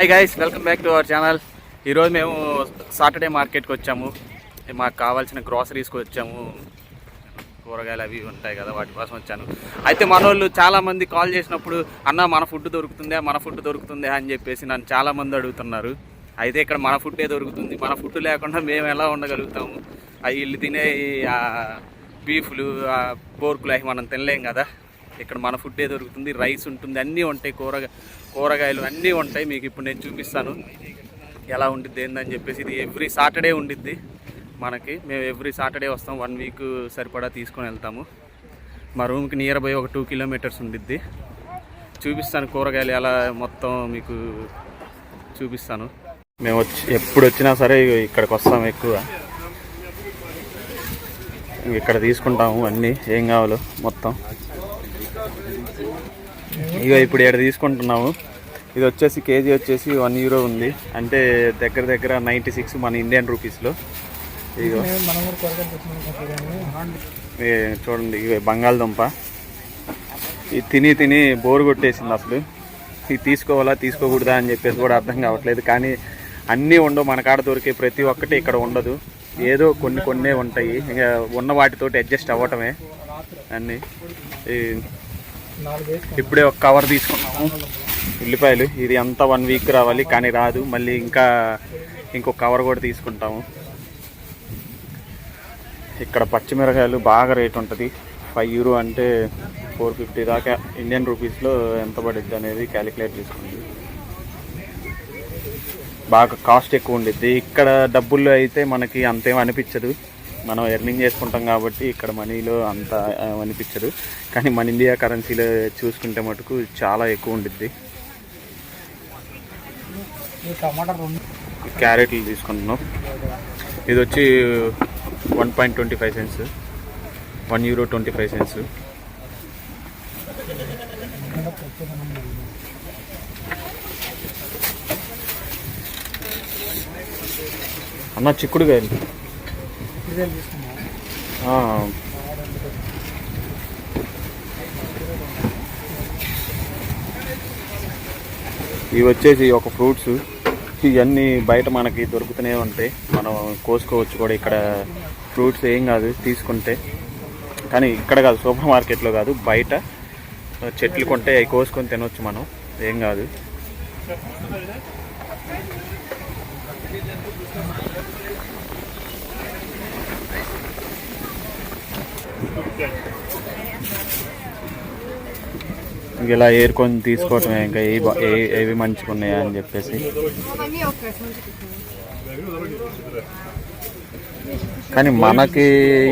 Hi guys welcome back to our channel ఈరోజు మేము Saturday మార్కెట్కి వచ్చాము. మాకు కావాల్సిన గ్రాసరీస్కి వచ్చాము. కూరగాయలు అవి ఉంటాయి కదా వాటి కోసం వచ్చాను. అయితే మన వాళ్ళు చాలామంది కాల్ చేసినప్పుడు అన్న మన ఫుడ్ దొరుకుతుందా మన ఫుడ్ దొరుకుతుందా అని చెప్పేసి నన్ను చాలామంది అడుగుతున్నారు. అయితే ఇక్కడ మన ఫుడ్డే దొరుకుతుంది? మన ఫుడ్ లేకుండా మేము ఎలా ఉండగలుగుతాము? అవి ఇల్లు తినే బీఫ్లు ఆ పోర్కులు అవి మనం తినలేం కదా. ఇక్కడ మన ఫుడ్డే దొరుకుతుంది రైస్ ఉంటుంది అన్నీ ఉంటాయి కూరగా కూరగాయలు అన్నీ ఉంటాయి. మీకు ఇప్పుడు నేను చూపిస్తాను. ఎలా ఉండిద్ది ఏందని చెప్పేసి ఇది ఎవ్రీ సాటర్డే ఉండిద్ది మనకి. మేము ఎవ్రీ సాటర్డే వస్తాం వన్ వీక్ సరిపడా తీసుకొని వెళ్తాము. మా రూమ్కి నియర్ బై ఒక టూ కిలోమీటర్స్ ఉండిద్ది. చూపిస్తాను కూరగాయలు ఎలా మొత్తం మీకు చూపిస్తాను. మేము వచ్చి ఎప్పుడు వచ్చినా సరే ఇక్కడికి వస్తాం ఎక్కువ. ఇక్కడ తీసుకుంటాము అన్నీ ఏం కావాలో మొత్తం. ఇక ఇప్పుడు ఇక్కడ తీసుకుంటున్నాము. ఇది వచ్చేసి కేజీ వచ్చేసి వన్ యూరో ఉంది. అంటే దగ్గర దగ్గర నైంటీ సిక్స్ మన ఇండియన్ రూపీస్లో ఇగో. చూడండి ఇవి బంగాళదుంప. ఇది తిని తిని బోరు కొట్టేసింది అసలు. ఇది తీసుకోవాలా తీసుకోకూడదా అని చెప్పేసి కూడా అర్థం కావట్లేదు. కానీ అన్నీ ఉండవు మన కాడ దొరికే ప్రతి ఒక్కటి ఇక్కడ ఉండదు. ఏదో కొన్ని కొన్నే ఉంటాయి. ఇంకా ఉన్న వాటితోటి అడ్జస్ట్ అవ్వటమే అన్నీ. ఈ ఇప్పుడే ఒక కవర్ తీసుకున్నాము. ఉల్లిపాయలు. ఇది అంతా వన్ వీక్ రావాలి కానీ రాదు. మళ్ళీ ఇంకా ఇంకొక కవర్ కూడా తీసుకుంటాము. ఇక్కడ పచ్చిమిరకాయలు బాగా రేట్ ఉంటుంది. ఫైవ్ యూరో అంటే ఫోర్ ఫిఫ్టీ దాకా ఇండియన్ రూపీస్లో ఎంత పడుద్ది అనేది క్యాలిక్యులేట్ చేసుకుంది బాగా కాస్ట్ ఎక్కువ ఉండిద్ది. ఇక్కడ డబ్బుల్లో అయితే మనకి అంతేం అనిపించదు. మనం ఎర్నింగ్ చేసుకుంటాం కాబట్టి ఇక్కడ మనీలో అంత అనిపించదు. కానీ మన ఇండియా కరెన్సీలో చూసుకుంటే మటుకు చాలా ఎక్కువ ఉండిద్ది. క్యారెట్లు తీసుకుంటున్నాం. ఇది వచ్చి one point twenty five cents one euro twenty five cents అన్న చిక్కుడుకాయలు. తీసుకున్నాం ఇవి వచ్చేసి ఒక ఫ్రూట్స్. ఇవన్నీ బయట మనకి దొరుకుతూనే ఉంటాయి. మనం కోసుకోవచ్చు కూడా ఇక్కడ. ఫ్రూట్స్ ఏం కాదు తీసుకుంటే. కానీ ఇక్కడ కాదు సూపర్ మార్కెట్లో కాదు బయట చెట్లు కొంటే అవి కోసుకొని తినొచ్చు మనం. ఏం కాదు. ఇలా ఏరుకొని తీసుకోవటమే ఇంకా ఏ ఏ ఏవి మంచిగా ఉన్నాయా అని చెప్పేసి. కానీ మనకి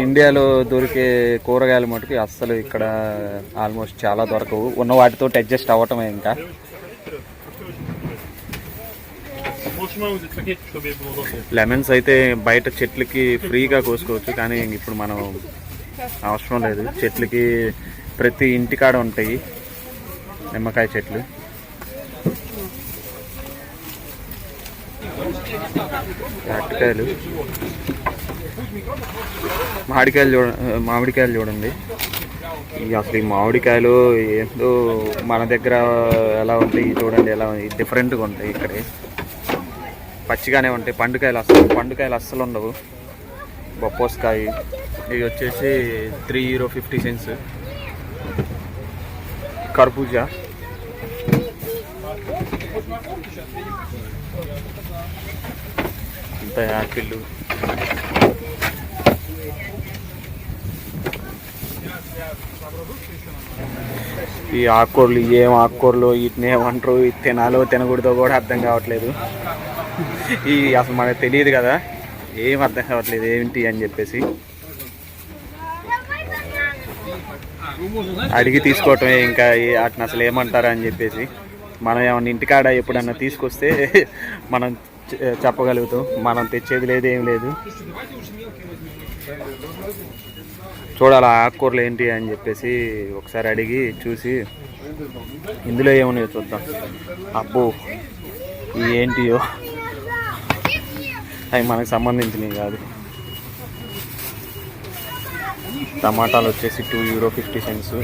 ఇండియాలో దొరికే కూరగాయలు మటుకు అస్సలు ఇక్కడ ఆల్మోస్ట్ చాలా దొరకవు. ఉన్న వాటితో అడ్జస్ట్ అవ్వటమే ఇంకా. లెమన్స్ అయితే బయట చెట్లకి ఫ్రీగా కోసుకోవచ్చు. కానీ ఇప్పుడు మనం అవసరం లేదు. చెట్లకి ప్రతి ఇంటికాడ ఉంటాయి. నిమ్మకాయ చెట్లు. అరటికాయలు. మామిడికాయలు చూడ మామిడికాయలు చూడండి. ఈ అసలు ఈ మామిడికాయలు ఏందో మన దగ్గర ఎలా ఉంటాయి చూడండి. ఎలా డిఫరెంట్గా ఉంటాయి ఇక్కడే. పచ్చిగానే ఉంటాయి. పండుకాయలు అస్సలు పండుకాయలు అస్సలు ఉండవు. బొప్పోస్కాయ. ఇది వచ్చేసి త్రీ హీరో ఫిఫ్టీ సెన్స్ కర్బూజా. ఇంత యాపిల్. ఈ ఆకుకూరలు ఏం ఆకుకూరలు వీటిని ఏమంటారు? ఇది తినాలో తినకూడదో కూడా అర్థం కావట్లేదు. ఈ అసలు మనకు తెలియదు కదా. ఏం అర్థం కావట్లేదు ఏంటి అని చెప్పేసి. అడిగి తీసుకోవటమే ఇంకా ఈ- వాటిని అసలు ఏమంటారా అని చెప్పేసి. మనం ఏమన్నా ఇంటికాడ ఎప్పుడన్నా తీసుకొస్తే మనం చెప్పగలుగుతాం. మనం తెచ్చేది లేదు ఏం లేదు. చూడాలి ఆకుకూరలు ఏంటి అని చెప్పేసి ఒకసారి అడిగి చూసి ఇందులో ఏమున్నాయో చూద్దాం. అబ్బో ఇవి ఏంటియో. అవి మనకు సంబంధించినవి కాదు. టమాటాలు వచ్చేసి టూ యూరో ఫిఫ్టీ సెంట్స్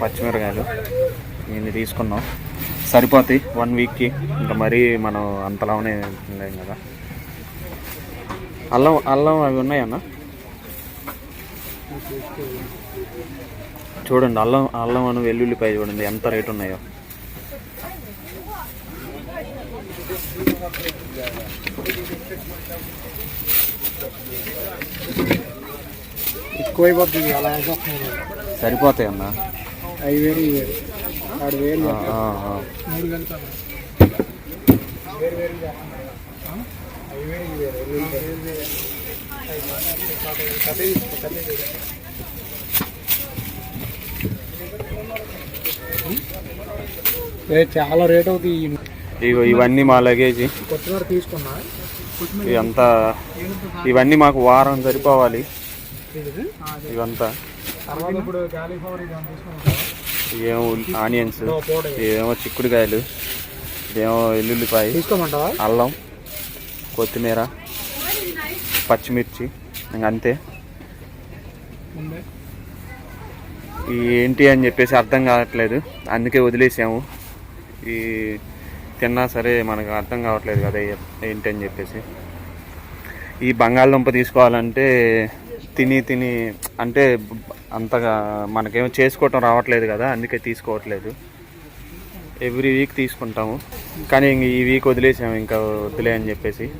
పచ్చిమిరకాయలు. నేను తీసుకున్నాం. సరిపోతాయి వన్ వీక్కి ఇంకా మరీ మనం అంతలానే ఉండేం కదా. అల్లం అల్లం అవి ఉన్నాయన్న చూడండి అల్లం అల్లం అని వెల్లుల్లిపాయ చూడండి ఎంత రేటు ఉన్నాయో. ఎక్కువైపోతుంది అలా సరిపోతాయి అన్న. వేరు. చాలా రేట్ అవుతాయి ఇగో ఇవన్నీ మా లగేజీ. కొత్తిమీర తీసుకున్నా. ఇదంతా ఇవన్నీ మాకు వారం సరిపోవాలి? ఇవంతా. ఇప్పుడు ఇవేమో ఆనియన్స్ ఇవేమో చిక్కుడుకాయలు ఇదేమో ఎల్లుల్లిపాయ తీసుకోమంటావా? అల్లం కొత్తిమీర పచ్చిమిర్చి ఇంక అంతే. ఏంటి అని చెప్పేసి అర్థం కావట్లేదు. అందుకే వదిలేసాము. ఈ తిన్నా సరే మనకు అర్థం కావట్లేదు కదా ఏంటి అని చెప్పేసి. ఈ బంగాళదుంప తీసుకోవాలంటే తిని తిని అంటే అంతగా మనకేమో చేసుకోవటం రావట్లేదు కదా అందుకే తీసుకోవట్లేదు. ఎవ్రీ వీక్ తీసుకుంటాము. కానీ ఇంక ఈ వీక్ వదిలేసాము ఇంకా వదిలే అని చెప్పేసి.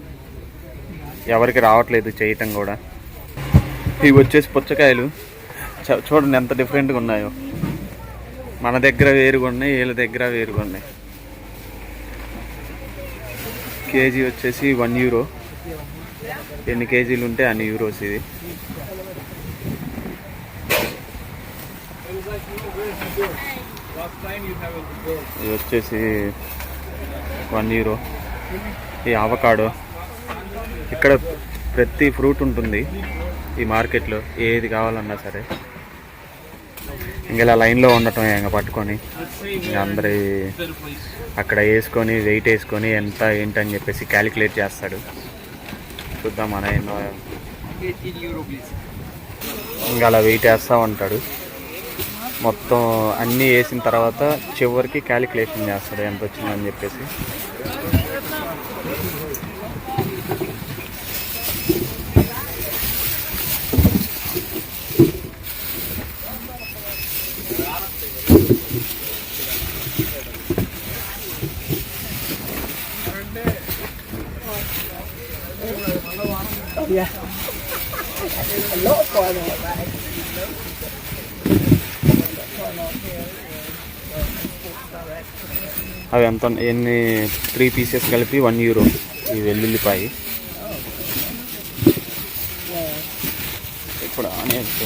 ఎవరికి రావట్లేదు చేయటం కూడా. ఇవి వచ్చేసి పుచ్చకాయలు. చ- చూడండి ఎంత డిఫరెంట్గా ఉన్నాయో. మన దగ్గర వేరుగా ఉన్నాయి వీళ్ళ దగ్గర వేరుగా ఉన్నాయి. కేజీ వచ్చేసి వన్ యూరో ఎన్ని కేజీలు ఉంటే అన్ని యూరోస్ ఇది. ఇది వచ్చేసి వన్ యూరో ఈ అవకాడో. ఇక్కడ ప్రతి ఫ్రూట్ ఉంటుంది ఈ మార్కెట్లో ఏది కావాలన్నా సరే. ఇంక ఇలా లైన్లో ఉండటం ఇంకా పట్టుకొని ఇంక అందరి అక్కడ వేసుకొని వెయిట్ వేసుకొని ఎంత ఏంటని చెప్పేసి క్యాలిక్యులేట్ చేస్తాడు. చూద్దాం మన ఇంకా అలా వెయిట్ వేస్తూ ఉంటాడు. మొత్తం అన్నీ వేసిన తర్వాత చివరికి క్యాలిక్యులేషన్ చేస్తాడు ఎంత వచ్చిందని చెప్పేసి. అవి ఎంత ఉన్నాయి? ఎన్ని త్రీ పీసెస్ కలిపి వన్ యూరో ఈ వెల్లుల్లిపాయి ఇప్పుడు onions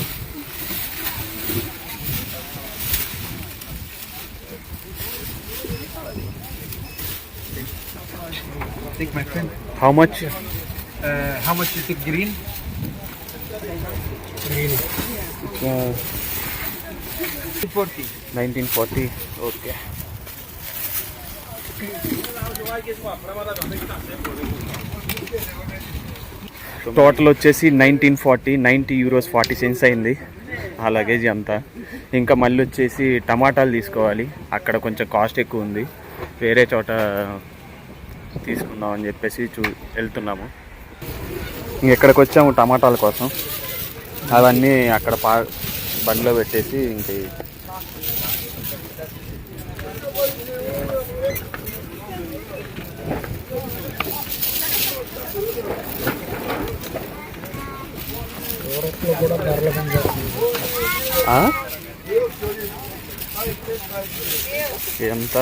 Take my friend. How much Uh, how much you take green? Green. Forty. Nineteen forty okay total వచ్చేసి nineteen forty ninety euros forty cents అయింది. ఆ లగేజ్ అంతా. ఇంకా మళ్ళీ వచ్చేసి టమాటాలు తీసుకోవాలి. అక్కడ కొంచెం కాస్ట్ ఎక్కువ ఉంది. వేరే చోట తీసుకుందాం అని చెప్పేసి చూ వెళ్తున్నాము. ఇంకెక్కడికి వచ్చాము? టమాటాల కోసం. అవన్నీ అక్కడ పా బండిలో పెట్టేసి ఇంక యూరోప్లో కూడా ధరలు పనిచేస్తుంది ఎంత?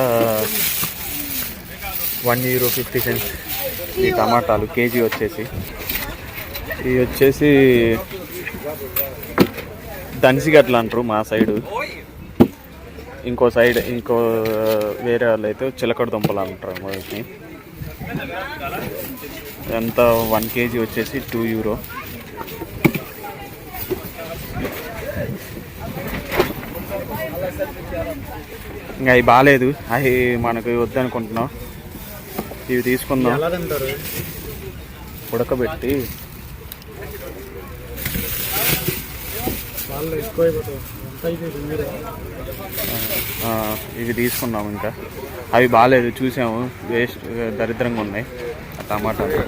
వన్ యూరో ఫిఫ్టీ సెంట్స్ ఈ టమాటాలు కేజీ వచ్చేసి. ఇవి వచ్చేసి దన్సిగడ్లు అంటారు మా సైడు. ఇంకో సైడ్ ఇంకో వేరే వాళ్ళు అయితే చిలకడ దుంపలు అంటారు వాటిని ఎంత? వన్ కేజీ వచ్చేసి టూ యూరో ఇంకా అవి బాగాలేదు అవి మనకు వద్దనుకుంటున్నాం. ఇవి తీసుకుందాం. ఉడకబెట్టి. ఇవి తీసుకున్నాము ఇంకా. అవి బాగాలేదు చూసాము. వేస్ట్ దరిద్రంగా ఉన్నాయి. ఆ టమాటాలు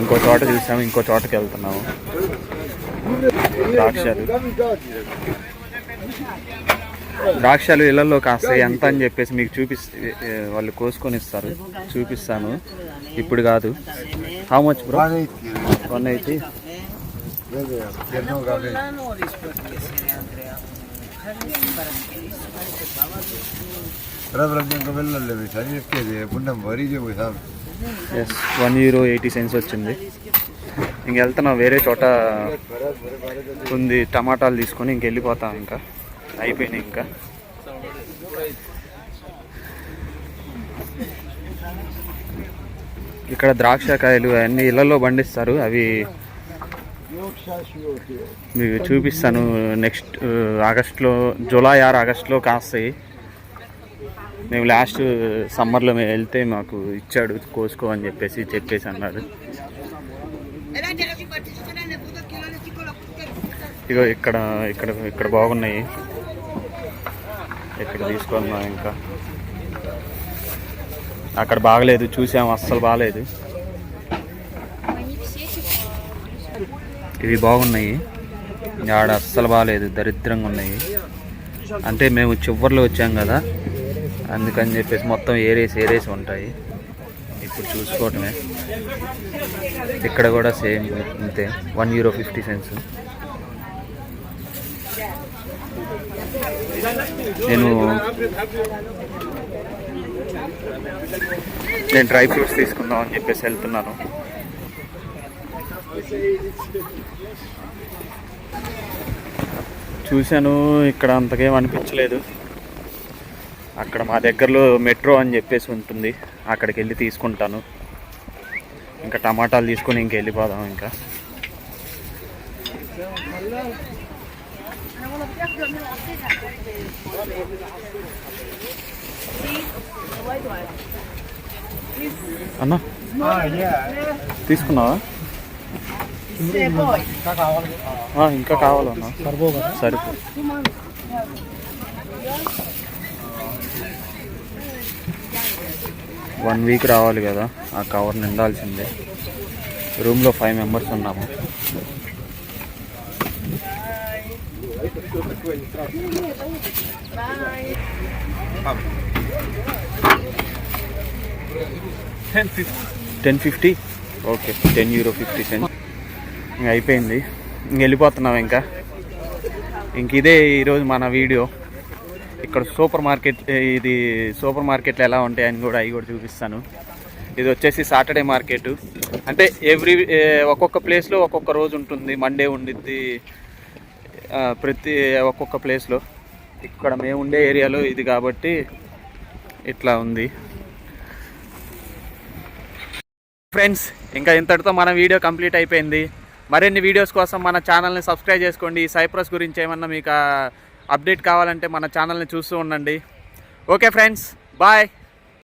ఇంకో చోట చూసాము ఇంకో చోటకి వెళ్తున్నాము. ద్రాక్షలు. ద్రాక్షలు ఇళ్ళలో కాస్త ఎంత అని చెప్పేసి మీకు చూపిస్తే వాళ్ళు కోసుకొని ఇస్తారు. చూపిస్తాను. ఇప్పుడు కాదు. How much bro one eighty yes one zero eighty cents వచ్చింది. ఇంక వెళ్తున్నాం వేరే చోట ఉంది. టమాటాలు తీసుకొని ఇంక వెళ్ళిపోతాం ఇంకా. అయిపోయినాయి ఇంకా. ఇక్కడ ద్రాక్షకాయలు అన్ని ఇళ్ళలో పండిస్తారు. అవి మీకు చూపిస్తాను నెక్స్ట్ ఆగస్ట్లో జూలై ఆరు ఆగస్ట్లో కాస్తాయి. మేము లాస్ట్ సమ్మర్లో మేము వెళ్తే మాకు ఇచ్చాడు కోసుకో అని చెప్పేసి చెప్పేసి అన్నాడు ఇగో ఇక్కడ ఇక్కడ ఇక్కడ బాగున్నాయి. ఇక్కడ తీసుకున్నాం ఇంకా. అక్కడ బాగలేదు చూసాము అస్సలు బాగలేదు. ఇవి బాగున్నాయి. ఆడ అస్సలు బాగలేదు దరిద్రంగా ఉన్నాయి. అంటే మేము చివరిలో వచ్చాం కదా అందుకని చెప్పేసి మొత్తం ఏరేసి ఏరేసి ఉంటాయి. ఇప్పుడు చూసుకోవటమే. ఇక్కడ కూడా సేమ్ అంతే వన్ యూరో ఫిఫ్టీ సెన్స్ నేను నేను డ్రై ఫ్రూట్స్ తీసుకుందాం అని చెప్పేసి వెళ్తున్నాను. చూశాను ఇక్కడ అంతకేం అనిపించలేదు. అక్కడ మా దగ్గరలో మెట్రో అని చెప్పేసి ఉంటుంది. అక్కడికి వెళ్ళి తీసుకుంటాను. ఇంకా టమాటాలు తీసుకొని ఇంక. అన్నా? తీసుకున్నావా? ఇంకా కావాలి. ఆ, ఇంకా కావాలన్నా. సరిపో కదా సరిపో వన్ వీక్ రావాలి కదా ఆ కవర్ నిండాల్సిందే. రూమ్లో ఫైవ్ మెంబర్స్ ఉన్నాము. Ten fifty. Ten fifty okay ten euro fifty cent ఇంక అయిపోయింది. ఇంక వెళ్ళిపోతున్నాం ఇంకా. ఇంక ఇదే ఈరోజు మన వీడియో. ఇక్కడ సూపర్ మార్కెట్ ఇది సూపర్ మార్కెట్లు ఎలా ఉంటాయని కూడా అవి కూడా చూపిస్తాను. ఇది వచ్చేసి సాటర్డే మార్కెట్. అంటే ఎవ్రీ ఒక్కొక్క ప్లేస్లో ఒక్కొక్క రోజు ఉంటుంది. మండే ఉండిద్ది ప్రతి ఒక్కొక్క ప్లేస్లో ఇక్కడ మేము ఉండే ఏరియాలో ఇది కాబట్టి ఇట్లా ఉంది. ఫ్రెండ్స్ ఇంకా ఇంతటితో మన వీడియో కంప్లీట్ అయిపోయింది. మరిన్ని వీడియోస్ కోసం మన ఛానల్ని సబ్స్క్రైబ్ చేసుకోండి. ఈ సైప్రస్ గురించి ఏమన్నా మీకు అప్డేట్ కావాలంటే మన ఛానల్ని చూస్తూ ఉండండి. Okay friends bye